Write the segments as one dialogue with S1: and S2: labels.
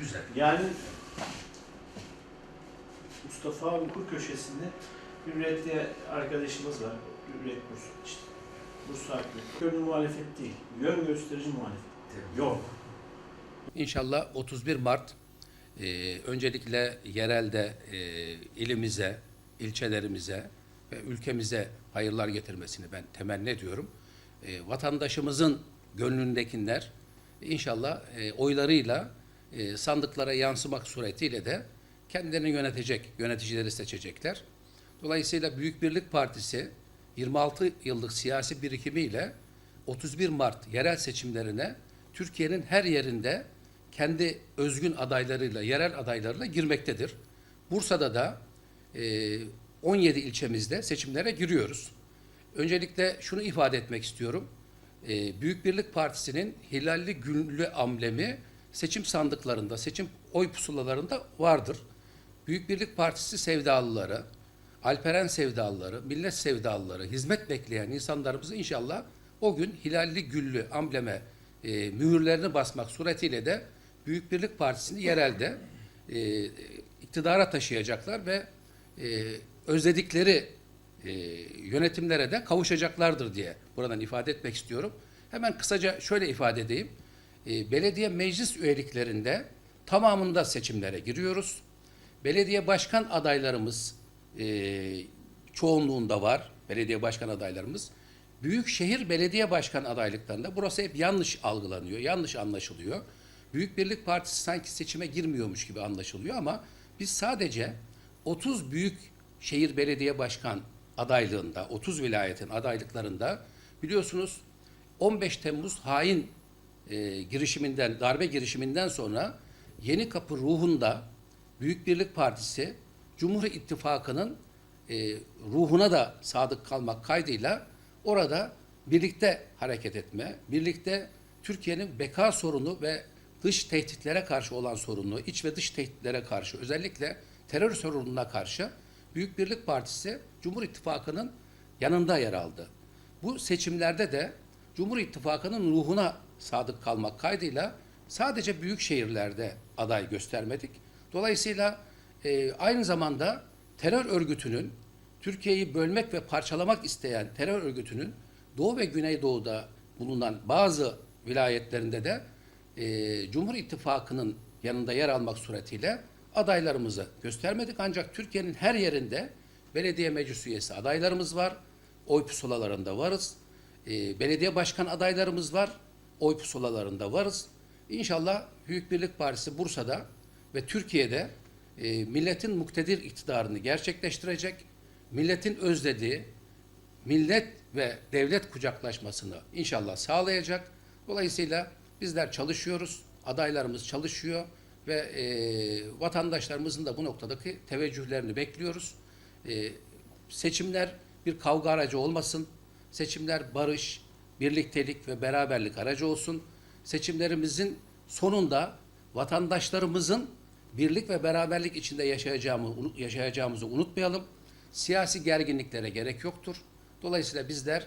S1: Güzel.
S2: Yani Mustafa abi kur köşesinde bir üretli arkadaşımız var. Üret Burs işte. Burs hakkı. Gönül muhalefet değil. Yön gösterici muhalefet. Yok.
S3: İnşallah 31 Mart e, öncelikle yerelde e, ilimize, ilçelerimize ve ülkemize hayırlar getirmesini ben temenni ediyorum. E, vatandaşımızın gönlündekiler inşallah e, oylarıyla e, sandıklara yansımak suretiyle de kendilerini yönetecek yöneticileri seçecekler. Dolayısıyla Büyük Birlik Partisi 26 yıllık siyasi birikimiyle 31 Mart yerel seçimlerine Türkiye'nin her yerinde kendi özgün adaylarıyla, yerel adaylarıyla girmektedir. Bursa'da da e, 17 ilçemizde seçimlere giriyoruz. Öncelikle şunu ifade etmek istiyorum. E, Büyük Birlik Partisi'nin hilalli günlü amblemi seçim sandıklarında, seçim oy pusulalarında vardır. Büyük Birlik Partisi sevdalıları, Alperen sevdalıları, millet sevdalıları, hizmet bekleyen insanlarımızı inşallah o gün hilalli güllü ambleme e, mühürlerini basmak suretiyle de Büyük Birlik Partisi'ni yerelde e, iktidara taşıyacaklar ve e, özledikleri e, yönetimlere de kavuşacaklardır diye buradan ifade etmek istiyorum. Hemen kısaca şöyle ifade edeyim. E, belediye meclis üyeliklerinde tamamında seçimlere giriyoruz. Belediye başkan adaylarımız e, çoğunluğunda var. Belediye başkan adaylarımız. Büyükşehir belediye başkan adaylıklarında burası hep yanlış algılanıyor, yanlış anlaşılıyor. Büyük Birlik Partisi sanki seçime girmiyormuş gibi anlaşılıyor ama biz sadece 30 büyük şehir belediye başkan adaylığında, 30 vilayetin adaylıklarında biliyorsunuz 15 Temmuz hain e, girişiminden, darbe girişiminden sonra Yeni Kapı ruhunda Büyük Birlik Partisi Cumhur İttifakı'nın e, ruhuna da sadık kalmak kaydıyla orada birlikte hareket etme, birlikte Türkiye'nin beka sorunu ve dış tehditlere karşı olan sorunu, iç ve dış tehditlere karşı özellikle terör sorununa karşı Büyük Birlik Partisi Cumhur İttifakı'nın yanında yer aldı. Bu seçimlerde de Cumhur İttifakı'nın ruhuna sadık kalmak kaydıyla sadece büyük şehirlerde aday göstermedik. Dolayısıyla e, aynı zamanda terör örgütünün Türkiye'yi bölmek ve parçalamak isteyen terör örgütünün Doğu ve Güneydoğu'da bulunan bazı vilayetlerinde de e, Cumhur İttifakı'nın yanında yer almak suretiyle adaylarımızı göstermedik. Ancak Türkiye'nin her yerinde belediye meclis üyesi adaylarımız var. Oy pusulalarında varız. E, belediye başkan adaylarımız var. Oy pusulalarında varız. İnşallah Büyük Birlik Partisi Bursa'da ve Türkiye'de e, milletin muktedir iktidarını gerçekleştirecek, milletin özlediği millet ve devlet kucaklaşmasını inşallah sağlayacak. Dolayısıyla bizler çalışıyoruz, adaylarımız çalışıyor ve e, vatandaşlarımızın da bu noktadaki teveccühlerini bekliyoruz. E, seçimler bir kavga aracı olmasın, seçimler barış, birliktelik ve beraberlik aracı olsun. Seçimlerimizin sonunda vatandaşlarımızın birlik ve beraberlik içinde yaşayacağımı, yaşayacağımızı unutmayalım. Siyasi gerginliklere gerek yoktur. Dolayısıyla bizler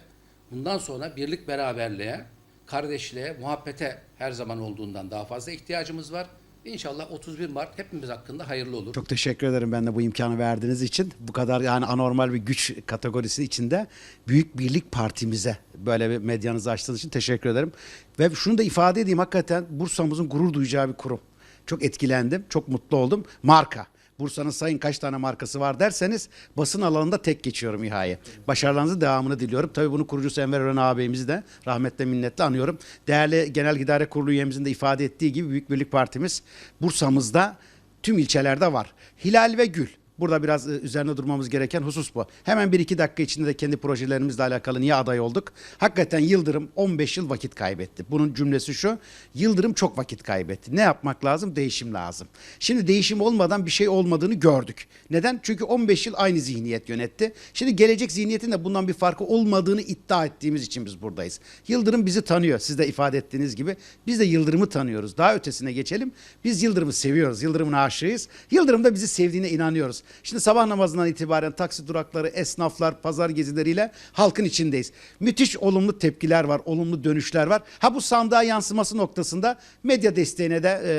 S3: bundan sonra birlik beraberliğe, kardeşliğe, muhabbete her zaman olduğundan daha fazla ihtiyacımız var. İnşallah 31 Mart hepimiz hakkında hayırlı olur.
S4: Çok teşekkür ederim ben de bu imkanı verdiğiniz için. Bu kadar yani anormal bir güç kategorisi içinde Büyük Birlik Partimize böyle bir medyanızı açtığınız için teşekkür ederim. Ve şunu da ifade edeyim hakikaten Bursa'mızın gurur duyacağı bir kurum. Çok etkilendim, çok mutlu oldum. Marka. Bursa'nın sayın kaç tane markası var derseniz basın alanında tek geçiyorum İHA'ya. Başarılarınızın devamını diliyorum. Tabii bunu kurucusu Enver Ören ağabeyimizi de rahmetle minnetle anıyorum. Değerli Genel İdare Kurulu üyemizin de ifade ettiği gibi Büyük Birlik Partimiz Bursa'mızda tüm ilçelerde var. Hilal ve Gül. Burada biraz e, üzerine durmamız gereken husus bu. Hemen bir iki dakika içinde de kendi projelerimizle alakalı niye aday olduk? Hakikaten Yıldırım 15 yıl vakit kaybetti. Bunun cümlesi şu. Yıldırım çok vakit kaybetti. Ne yapmak lazım? Değişim lazım. Şimdi değişim olmadan bir şey olmadığını gördük. Neden? Çünkü 15 yıl aynı zihniyet yönetti. Şimdi gelecek zihniyetin de bundan bir farkı olmadığını iddia ettiğimiz için biz buradayız. Yıldırım bizi tanıyor. Siz de ifade ettiğiniz gibi. Biz de Yıldırım'ı tanıyoruz. Daha ötesine geçelim. Biz Yıldırım'ı seviyoruz. Yıldırım'ın aşığıyız. Yıldırım da bizi sevdiğine inanıyoruz. Şimdi sabah namazından itibaren taksi durakları, esnaflar, pazar gezileriyle halkın içindeyiz. Müthiş olumlu tepkiler var, olumlu dönüşler var. Ha bu sandığa yansıması noktasında medya desteğine de e,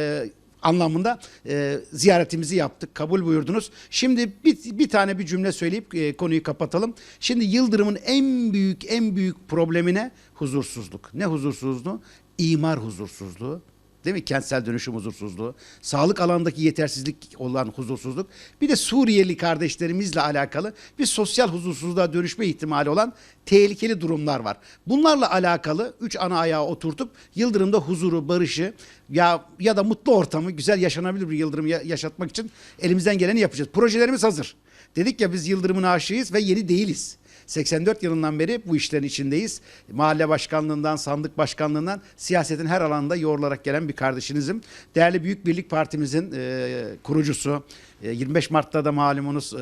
S4: anlamında e, ziyaretimizi yaptık. Kabul buyurdunuz. Şimdi bir, bir tane bir cümle söyleyip e, konuyu kapatalım. Şimdi Yıldırım'ın en büyük en büyük problemine huzursuzluk. Ne huzursuzluğu? İmar huzursuzluğu. Değil mi? Kentsel dönüşüm huzursuzluğu. Sağlık alanındaki yetersizlik olan huzursuzluk. Bir de Suriyeli kardeşlerimizle alakalı bir sosyal huzursuzluğa dönüşme ihtimali olan tehlikeli durumlar var. Bunlarla alakalı üç ana ayağı oturtup Yıldırım'da huzuru, barışı ya ya da mutlu ortamı, güzel yaşanabilir bir Yıldırım ya- yaşatmak için elimizden geleni yapacağız. Projelerimiz hazır. Dedik ya biz Yıldırım'ın aşığıyız ve yeni değiliz. 84 yılından beri bu işlerin içindeyiz. Mahalle başkanlığından, sandık başkanlığından siyasetin her alanında yoğrularak gelen bir kardeşinizim. Değerli Büyük Birlik Partimizin e, kurucusu. E, 25 Mart'ta da malumunuz e,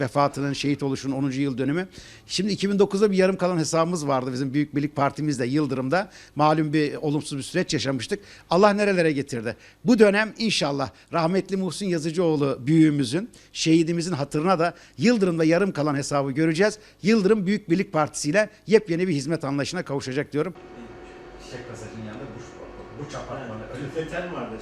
S4: vefatının, şehit oluşunun 10. yıl dönümü. Şimdi 2009'da bir yarım kalan hesabımız vardı bizim Büyük Birlik Partimizde Yıldırım'da. Malum bir olumsuz bir süreç yaşamıştık. Allah nerelere getirdi. Bu dönem inşallah rahmetli Muhsin Yazıcıoğlu büyüğümüzün, şehidimizin hatırına da Yıldırım'da yarım kalan hesabı göreceğiz. Yıldırım Büyük Birlik Partisi ile yepyeni bir hizmet anlayışına kavuşacak diyorum. Çiçek pasajının yanında burç, burç
S2: Yani, yeter mi vardı?